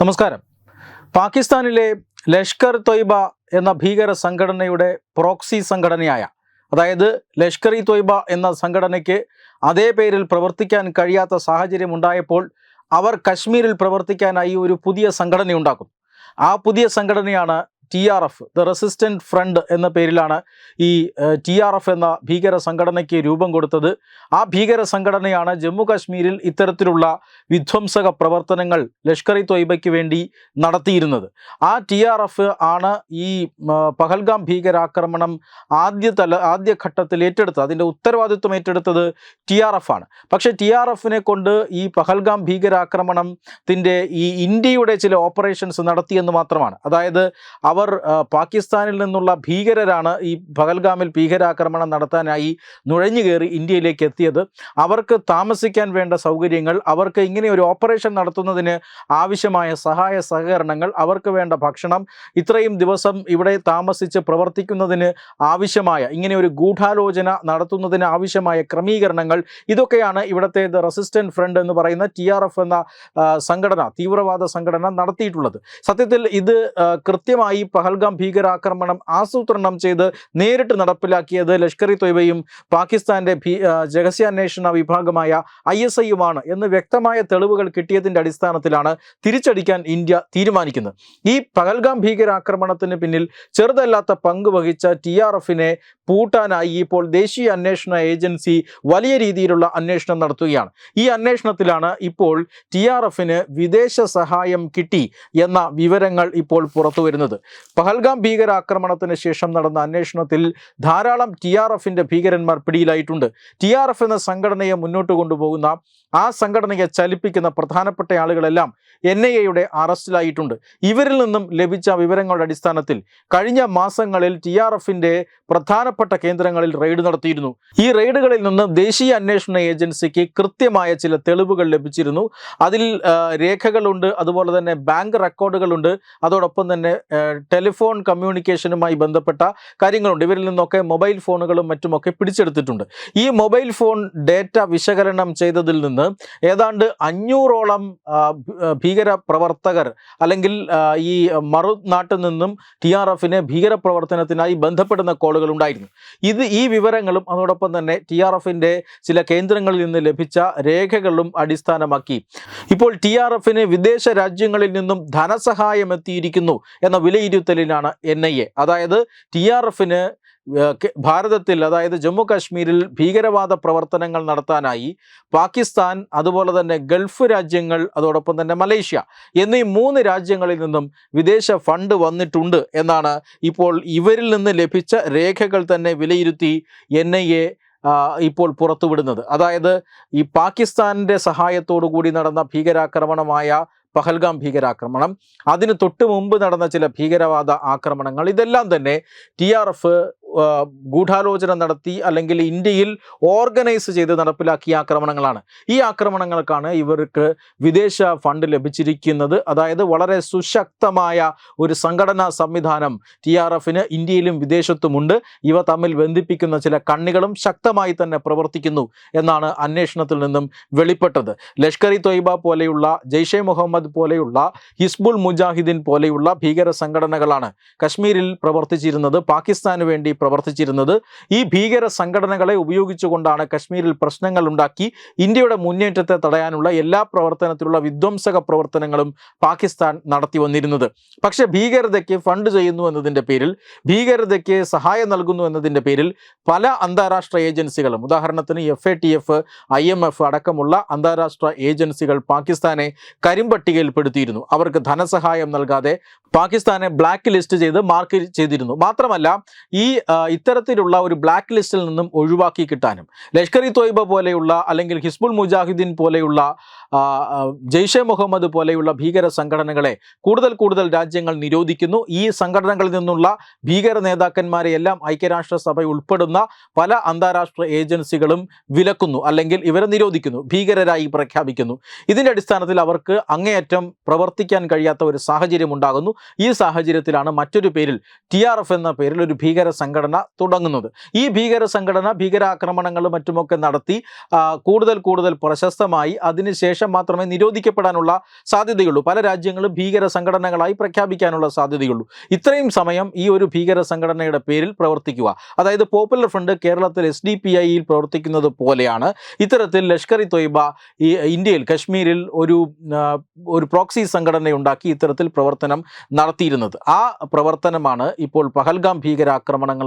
നമസ്കാരം. പാകിസ്ഥാനിലെ ലഷ്കർ തൊയ്ബ എന്ന ഭീകര സംഘടനയുടെ പ്രോക്സി സംഘടനയായ അതായത് ലഷ്കർ ഇ തൊയ്ബ എന്ന സംഘടനയ്ക്ക് അതേ പേരിൽ പ്രവർത്തിക്കാൻ കഴിയാത്ത സാഹചര്യം ഉണ്ടായപ്പോൾ അവർ കശ്മീരിൽ പ്രവർത്തിക്കാനായി ഒരു പുതിയ സംഘടന ഉണ്ടാക്കുന്നു ആ പുതിയ സംഘടനയാണ് T R F the resistant front എന്ന പേരിലാണ് ഈ ടി ആർ എഫ് എന്ന ഭീകര സംഘടനയ്ക്ക് രൂപം കൊടുത്തത്. ആ ഭീകര സംഘടനയാണ് ജമ്മു കാശ്മീരിൽ ഇത്തരത്തിലുള്ള വിധ്വംസക പ്രവർത്തനങ്ങൾ ലഷ്കർ ഇ തൊയ്ബയ്ക്ക് വേണ്ടി നടത്തിയിരുന്നത്. ആ ടി ആർ എഫ് ആണ് ഈ പഹൽഗാം ഭീകരാക്രമണം ആദ്യ തല ആദ്യഘട്ടത്തിൽ ഏറ്റെടുത്തത്. അതിന്റെ ഉത്തരവാദിത്വം ഏറ്റെടുത്തത് ടി ആർ എഫ് ആണ്. പക്ഷേ ടി ആർ എഫിനെ കൊണ്ട് ഈ പഹൽഗാം ഭീകരാക്രമണത്തിന്റെ ഈ ഇന്ത്യയുടെ ചില ഓപ്പറേഷൻസ് നടത്തിയെന്ന് മാത്രമാണ്. അതായത് അവർ ആ, പാകിസ്ഥാനിൽ നിന്നുള്ള ഭീകരരാണ് ഈ പഹൽഗാമിൽ ഭീകരാക്രമണം നടത്താനായി നുഴഞ്ഞു കയറി ഇന്ത്യയിലേക്ക് എത്തിയത്. അവർക്ക് താമസിക്കാൻ വേണ്ട സൗകര്യങ്ങൾ അവർക്ക് ഇങ്ങനെ ഒരു ഓപ്പറേഷൻ നടത്തുന്നതിന് ആവശ്യമായ സഹായ സഹകരണങ്ങൾ അവർക്ക് വേണ്ട ഭക്ഷണം ഇത്രയും ദിവസം ഇവിടെ താമസിച്ച് പ്രവർത്തിക്കുന്നതിന് ആവശ്യമായ ഇങ്ങനെ ഒരു ഗൂഢാലോചന നടത്തുന്നതിന് ആവശ്യമായ ക്രമീകരണങ്ങൾ ഇതൊക്കെയാണ് ഇവിടുത്തെ ദ റെസിസ്റ്റന്റ് ഫ്രണ്ട് എന്ന് പറയുന്ന ടി എന്ന സംഘടന തീവ്രവാദ സംഘടന നടത്തിയിട്ടുള്ളത്. സത്യത്തിൽ ഇത് കൃത്യമായി പഹൽഗാം ഭീകരാക്രമണം ആസൂത്രണം ചെയ്ത് നേരിട്ട് നടപ്പിലാക്കിയത് ലഷ്കർ ഇ തൊയ്ബയും പാകിസ്ഥാന്റെ രഹസ്യാന്വേഷണ വിഭാഗമായ ഐ എസ് ഐയുമാണ് എന്ന് വ്യക്തമായ തെളിവുകൾ കിട്ടിയതിന്റെ അടിസ്ഥാനത്തിലാണ് തിരിച്ചടിക്കാൻ ഇന്ത്യ തീരുമാനിക്കുന്നത്. ഈ പഹൽഗാം ഭീകരാക്രമണത്തിന് പിന്നിൽ ചെറുതല്ലാത്ത പങ്ക് വഹിച്ച ടി ആർ എഫിനെ പൂട്ടാനായി ഇപ്പോൾ ദേശീയ അന്വേഷണ ഏജൻസി വലിയ രീതിയിലുള്ള അന്വേഷണം നടത്തുകയാണ്. ഈ അന്വേഷണത്തിലാണ് ഇപ്പോൾ ടി ആർ എഫിന് വിദേശ സഹായം കിട്ടി എന്ന വിവരങ്ങൾ ഇപ്പോൾ പുറത്തു വരുന്നത് പഹൽഗാം ഭീകരാക്രമണത്തിന് ശേഷം നടന്ന അന്വേഷണത്തിൽ ധാരാളം ടി ആർ എഫിന്റെ ഭീകരന്മാർ പിടിയിലായിട്ടുണ്ട്. ടി ആർ എഫ് എന്ന സംഘടനയെ മുന്നോട്ട് കൊണ്ടുപോകുന്ന ആ സംഘടനയെ ചലിപ്പിക്കുന്ന പ്രധാനപ്പെട്ട ആളുകളെല്ലാം എൻ ഐ എയുടെ അറസ്റ്റിലായിട്ടുണ്ട്. ഇവരിൽ നിന്നും ലഭിച്ച വിവരങ്ങളുടെ അടിസ്ഥാനത്തിൽ കഴിഞ്ഞ മാസങ്ങളിൽ ടി ആർ എഫിന്റെ പ്രധാനപ്പെട്ട കേന്ദ്രങ്ങളിൽ റെയ്ഡ് നടത്തിയിരുന്നു. ഈ റെയ്ഡുകളിൽ നിന്ന് ദേശീയ അന്വേഷണ ഏജൻസിക്ക് കൃത്യമായ ചില തെളിവുകൾ ലഭിച്ചിരുന്നു. അതിൽ രേഖകളുണ്ട് അതുപോലെ തന്നെ ബാങ്ക് റെക്കോർഡുകളുണ്ട്. അതോടൊപ്പം തന്നെ ടെലിഫോൺ കമ്മ്യൂണിക്കേഷനുമായി ബന്ധപ്പെട്ട കാര്യങ്ങളുണ്ട്. ഇവരിൽ നിന്നൊക്കെ മൊബൈൽ ഫോണുകളും മറ്റുമൊക്കെ പിടിച്ചെടുത്തിട്ടുണ്ട്. ഈ മൊബൈൽ ഫോൺ ഡേറ്റ വിശകലനം ചെയ്തതിൽ നിന്ന് ഏതാണ്ട് അഞ്ഞൂറോളം ഭീകര പ്രവർത്തകർ അല്ലെങ്കിൽ ഈ മറുനാട്ടിൽ നിന്നും ടി ആർ എഫിനെ ഭീകരപ്രവർത്തനത്തിനായി ബന്ധപ്പെടുന്ന കോളുകൾ ഉണ്ടായിരുന്നു. ഇത് ഈ വിവരങ്ങളും അതോടൊപ്പം തന്നെ ടി ആർ എഫിന്റെ ചില കേന്ദ്രങ്ങളിൽ നിന്ന് ലഭിച്ച രേഖകളും അടിസ്ഥാനമാക്കി. ഇപ്പോൾ ടി ആർ എഫിന് വിദേശ രാജ്യങ്ങളിൽ നിന്നും ധനസഹായം എത്തിയിരിക്കുന്നു എന്ന വിലയിരുത്തലിലാണ് എൻ ഐ എ അതായത് ടി ആർ എഫിന് ഭാരതത്തിൽ അതായത് ജമ്മു കാശ്മീരിൽ ഭീകരവാദ പ്രവർത്തനങ്ങൾ നടത്താനായി പാകിസ്ഥാൻ അതുപോലെ തന്നെ ഗൾഫ് രാജ്യങ്ങൾ അതോടൊപ്പം തന്നെ മലേഷ്യ എന്നീ മൂന്ന് രാജ്യങ്ങളിൽ നിന്നും വിദേശ ഫണ്ട് വന്നിട്ടുണ്ട് എന്നാണ് ഇപ്പോൾ ഇവരിൽ നിന്ന് ലഭിച്ച രേഖകൾ തന്നെ വിലയിരുത്തി എൻ ഇപ്പോൾ പുറത്തുവിടുന്നത്. അതായത് ഈ പാകിസ്ഥാനിന്റെ സഹായത്തോടു കൂടി നടന്ന ഭീകരാക്രമണമായ പഹൽഗാം ഭീകരാക്രമണം. അതിന് തൊട്ട് മുമ്പ് നടന്ന ചില ഭീകരവാദ ആക്രമണങ്ങൾ. ഇതെല്ലാം തന്നെ ടി ആർ എഫ് ഗൂഢാലോചന നടത്തി അല്ലെങ്കിൽ ഇന്ത്യയിൽ ഓർഗനൈസ് ചെയ്ത് നടപ്പിലാക്കിയ ആക്രമണങ്ങളാണ്. ഈ ആക്രമണങ്ങൾക്കാണ് ഇവർക്ക് വിദേശ ഫണ്ട് ലഭിച്ചിരിക്കുന്നത്. അതായത് വളരെ സുശക്തമായ ഒരു സംഘടനാ സംവിധാനം ടി ആർ എഫിന് ഇന്ത്യയിലും വിദേശത്തുമുണ്ട്. ഇവ തമ്മിൽ ബന്ധിപ്പിക്കുന്ന ചില കണ്ണികളും ശക്തമായി തന്നെ പ്രവർത്തിക്കുന്നു എന്നാണ് അന്വേഷണത്തിൽ നിന്നും വെളിപ്പെട്ടത്. ലഷ്കർ ഇ തൊയ്ബ പോലെയുള്ള ജെയ്ഷെ മുഹമ്മദ് പോലെയുള്ള ഹിസ്ബുൾ മുജാഹിദ്ദീൻ പോലെയുള്ള ഭീകര സംഘടനകളാണ് കശ്മീരിൽ പ്രവർത്തിച്ചിരുന്നത്. പാകിസ്ഥാന് വേണ്ടി പ്രവർത്തിച്ചിരുന്നത്. ഈ ഭീകര സംഘടനകളെ ഉപയോഗിച്ചുകൊണ്ടാണ് കശ്മീരിൽ പ്രശ്നങ്ങൾ ഉണ്ടാക്കി ഇന്ത്യയുടെ മുന്നേറ്റത്തെ തടയാനുള്ള എല്ലാ പ്രവർത്തനത്തിലുള്ള വിധ്വംസക പ്രവർത്തനങ്ങളും പാകിസ്ഥാൻ നടത്തി വന്നിരുന്നത്. പക്ഷെ ഭീകരതയ്ക്ക് ഫണ്ട് ചെയ്യുന്നു എന്നതിന്റെ പേരിൽ ഭീകരതയ്ക്ക് സഹായം നൽകുന്നു എന്നതിന്റെ പേരിൽ പല അന്താരാഷ്ട്ര ഏജൻസികളും ഉദാഹരണത്തിന് F A T F I M F അടക്കമുള്ള അന്താരാഷ്ട്ര ഏജൻസികൾ പാകിസ്ഥാനെ കരിമ്പട്ടികയിൽപ്പെടുത്തിയിരുന്നു. അവർക്ക് ധനസഹായം നൽകാതെ പാകിസ്ഥാനെ ബ്ലാക്ക് ലിസ്റ്റ് ചെയ്ത് മാർക്ക് ചെയ്തിരുന്നു. മാത്രമല്ല ഈ ഇത്തരത്തിലുള്ള ഒരു ബ്ലാക്ക് ലിസ്റ്റിൽ നിന്നും ഒഴിവാക്കി കിട്ടാനും. ലഷ്കർ ഇ തോയ്ബ പോലെയുള്ള അല്ലെങ്കിൽ ഹിസ്ബുൾ മുജാഹിദ്ദീൻ പോലെയുള്ള ജെയ്ഷെ മുഹമ്മദ് പോലെയുള്ള ഭീകര സംഘടനകളെ കൂടുതൽ കൂടുതൽ രാജ്യങ്ങൾ നിരോധിക്കുന്നു. ഈ സംഘടനകളിൽ നിന്നുള്ള ഭീകര നേതാക്കന്മാരെ എല്ലാം ഐക്യരാഷ്ട്രസഭ ഉൾപ്പെടുന്ന പല അന്താരാഷ്ട്ര ഏജൻസികളും വിലക്കുന്നു അല്ലെങ്കിൽ ഇവരെ നിരോധിക്കുന്നു ഭീകരരായി പ്രഖ്യാപിക്കുന്നു. ഇതിന്റെ അടിസ്ഥാനത്തിൽ അവർക്ക് അങ്ങേയറ്റം പ്രവർത്തിക്കാൻ കഴിയാത്ത ഒരു സാഹചര്യം ഉണ്ടാകുന്നു. ഈ സാഹചര്യത്തിലാണ് മറ്റൊരു പേരിൽ ടി എന്ന പേരിൽ ഒരു ഭീകര സംഘടന സംഘടന തുടങ്ങുന്നത്. ഈ ഭീകര സംഘടന ഭീകരാക്രമണങ്ങളും മറ്റുമൊക്കെ നടത്തി കൂടുതൽ കൂടുതൽ പ്രശസ്തമായി അതിനുശേഷം മാത്രമേ നിരോധിക്കപ്പെടാനുള്ള സാധ്യതയുള്ളൂ. പല രാജ്യങ്ങളും ഭീകര സംഘടനകളായി പ്രഖ്യാപിക്കാനുള്ള സാധ്യതയുള്ളൂ. ഇത്രയും സമയം ഈ ഒരു ഭീകര സംഘടനയുടെ പേരിൽ പ്രവർത്തിക്കുക. അതായത് പോപ്പുലർ ഫ്രണ്ട് കേരളത്തിൽ എസ് ഡി പി ഐയിൽ പ്രവർത്തിക്കുന്നത് പോലെയാണ്. ഇത്തരത്തിൽ ലഷ്കർ ഇ തൊയ്ബ ഈ ഇന്ത്യയിൽ കശ്മീരിൽ ഒരു ഒരു പ്രോക്സി സംഘടനയുണ്ടാക്കി ഇത്തരത്തിൽ പ്രവർത്തനം നടത്തിയിരുന്നത്. ആ പ്രവർത്തനമാണ് ഇപ്പോൾ പഹൽഗാം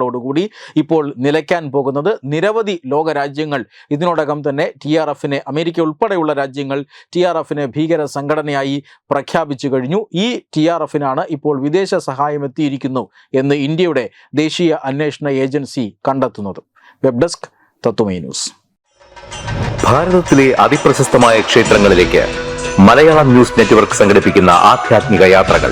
ഭീകരാക്രമണങ്ങളോടുകൂടി ഇപ്പോൾ നിലയ്ക്കാൻ പോകുന്നത് നിരവധി ലോകരാജ്യങ്ങൾ. ഇതിനോടകം തന്നെ ടി ആർ എഫിനെ അമേരിക്ക ഉൾപ്പെടെയുള്ള രാജ്യങ്ങൾ ടി ആർ എഫിനെ ഭീകര സംഘടനയായി പ്രഖ്യാപിച്ചു കഴിഞ്ഞു. ഈ ടി ആർ എഫിനാണ് ഇപ്പോൾ വിദേശ സഹായം എത്തിയിരിക്കുന്നു എന്ന് ഇന്ത്യയുടെ ദേശീയ അന്വേഷണ ഏജൻസി കണ്ടെത്തുന്നത്. Web desk തത്വമേ news. ഭാരതത്തിലെ അതിപ്രശസ്തമായ ക്ഷേത്രങ്ങളിലേക്ക് മലയാളം ന്യൂസ് നെറ്റ്വർക്ക് സംഘടിപ്പിക്കുന്ന ആധ്യാത്മിക യാത്രകൾ.